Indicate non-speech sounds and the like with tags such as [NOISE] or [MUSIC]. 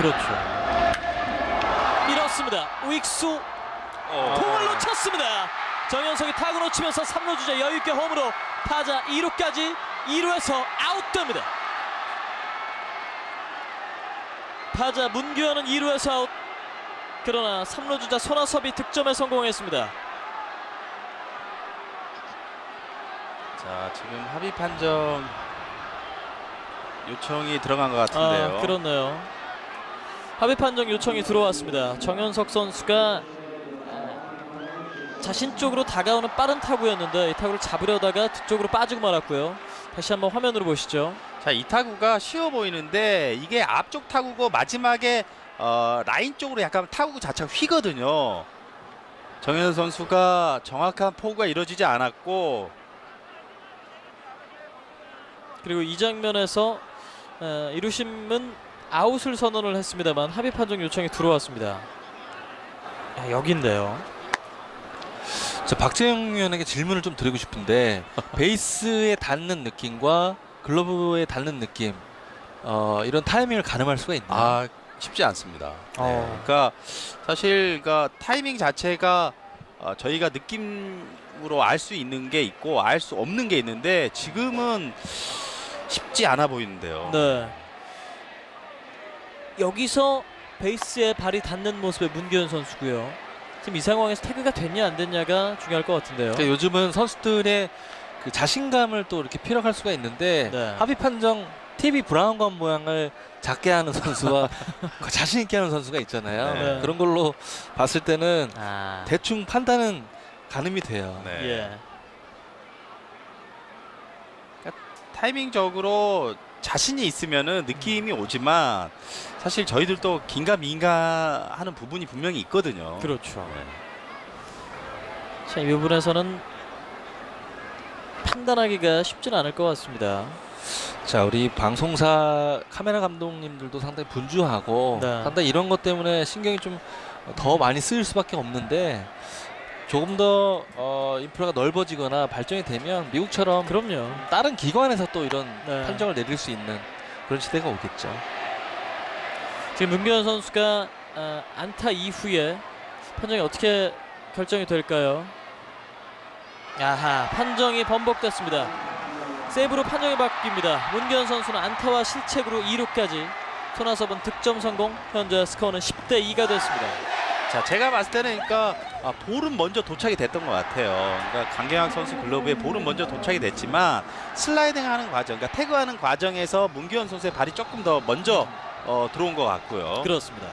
그렇죠. 밀었습니다. 우익수 공을 놓쳤습니다. 정현석이 타구 놓치면서 3루 주자 여유있게 홈으로 타자 2루까지 2루에서 아웃됩니다. 타자 문규현은 2루에서 아웃. 그러나 3루 주자 손아섭이 득점에 성공했습니다. 자 지금 합의 판정 요청이 들어간 것 같은데요. 아, 그렇네요. 합의 판정 요청이 들어왔습니다. 정현석 선수가 아, 자신 쪽으로 다가오는 빠른 타구였는데 이 타구를 잡으려다가 뒤쪽으로 빠지고 말았고요. 다시 한번 화면으로 보시죠. 자 이 타구가 쉬워 보이는데 이게 앞쪽 타구고 마지막에 어, 라인 쪽으로 약간 타구 자체가 휘거든요. 정현 선수가 정확한 포구가 이루어지지 않았고 그리고 이 장면에서 어, 이루심은 아웃을 선언을 했습니다만 합의 판정 요청이 들어왔습니다. 아, 여기인데요. 저 박재영 위원에게 질문을 좀 드리고 싶은데 [LAUGHS] 베이스에 닿는 느낌과 글러브에 닿는 느낌 어, 이런 타이밍을 가늠할 수가 있나요? 아 쉽지 않습니다. 네. 어. 그러니까 사실 그러니까 타이밍 자체가 어, 저희가 느낌으로 알 수 있는 게 있고 알 수 없는 게 있는데 지금은 쉽지 않아 보이는데요. 네. 여기서 베이스에 발이 닿는 모습의 문규현 선수고요. 지금 이 상황에서 태그가 됐냐 안 됐냐가 중요할 것 같은데요. 그러니까 요즘은 선수들의 그 자신감을 또 이렇게 피력할 수가 있는데 네. 합의 판정 TV 브라운관 모양을 작게 하는 선수와 [LAUGHS] 그 자신 있게 하는 선수가 있잖아요. 네. 그런 걸로 봤을 때는 아, 대충 판단은 가늠이 돼요. 네. 예. 타이밍적으로 자신이 있으면은 느낌이 오지만 사실 저희들도 긴가민가 하는 부분이 분명히 있거든요. 그렇죠. 네. 자, 이 부분에서는 판단하기가 쉽지는 않을 것 같습니다. 자 우리 방송사 카메라 감독님들도 상당히 분주하고 네. 상당히 이런 것 때문에 신경이 좀 더 많이 쓰일 수밖에 없는데 조금 더 어, 인프라가 넓어지거나 발전이 되면 미국처럼 그럼요. 다른 기관에서 또 이런 네. 판정을 내릴 수 있는 그런 시대가 오겠죠. 지금 문규현 선수가 아, 안타 이후에 판정이 어떻게 결정이 될까요? 야하 판정이 번복됐습니다. 세이브로 판정이 바뀝니다. 문규현 선수는 안타와 실책으로 2루까지 손아섭은 득점 성공 현재 스코어는 10대 2가 됐습니다. 자, 제가 봤을 때는 그러니까 아, 볼은 먼저 도착이 됐던 것 같아요. 그러니까 강경학 선수 글러브에 볼은 먼저 도착이 됐지만 슬라이딩 하는 과정, 그러니까 태그하는 과정에서 문규현 선수의 발이 조금 더 먼저 어, 들어온 것 같고요. 그렇습니다.